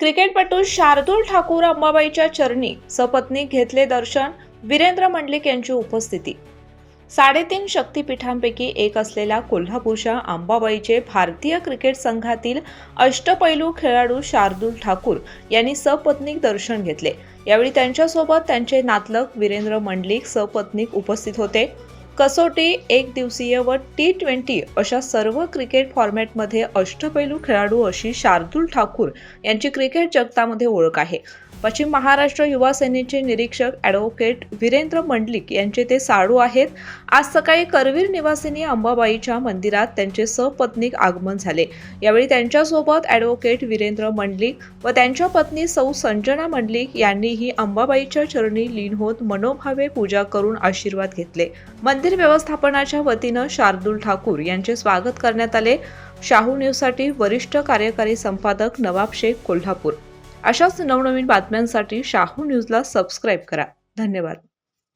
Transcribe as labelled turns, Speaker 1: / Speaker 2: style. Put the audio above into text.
Speaker 1: क्रिकेटपटू शार्दूल ठाकूर अंबाबाईच्या चरणी सपत्नीक घेतले दर्शन वीरेंद्र मंडलिक यांची उपस्थिती. साडेतीन शक्तिपीठांपैकी एक असलेल्या कोल्हापूरच्या अंबाबाईचे भारतीय क्रिकेट संघातील अष्टपैलू खेळाडू शार्दूल ठाकूर यांनी सपत्नीक दर्शन घेतले. यावेळी त्यांच्यासोबत त्यांचे नातलग वीरेंद्र मंडलिक सपत्नीक उपस्थित होते. कसोटी एक दिवसीय व टी ट्वेंटी अशा सर्व क्रिकेट फॉर्मॅटमध्ये अष्टपैलू खेळाडू अशी शार्दूल ठाकूर यांची क्रिकेट जगतामध्ये ओळख आहे. पश्चिम महाराष्ट्र युवा सेनेचे निरीक्षक ॲडव्होकेट वीरेंद्र मंडलिक यांचे ते साडू आहेत. आज सकाळी करवीर निवासिनी अंबाबाईच्या मंदिरात त्यांचे सपत्नीक आगमन झाले. यावेळी त्यांच्यासोबत ॲडव्होकेट वीरेंद्र मंडलिक व त्यांच्या पत्नी सौ संजना मंडलिक यांनीही अंबाबाईच्या चरणी लीन होत मनोभावे पूजा करून आशीर्वाद घेतले. मंदिर व्यवस्थापनाच्या वतीनं शार्दूल ठाकूर यांचे स्वागत करण्यात आले. शाहू न्यूजसाठी वरिष्ठ कार्यकारी संपादक नवाब शेख कोल्हापूर. अशाच नवनवीन बातम्यांसाठी शाहू न्यूजला सबस्क्राईब करा. धन्यवाद.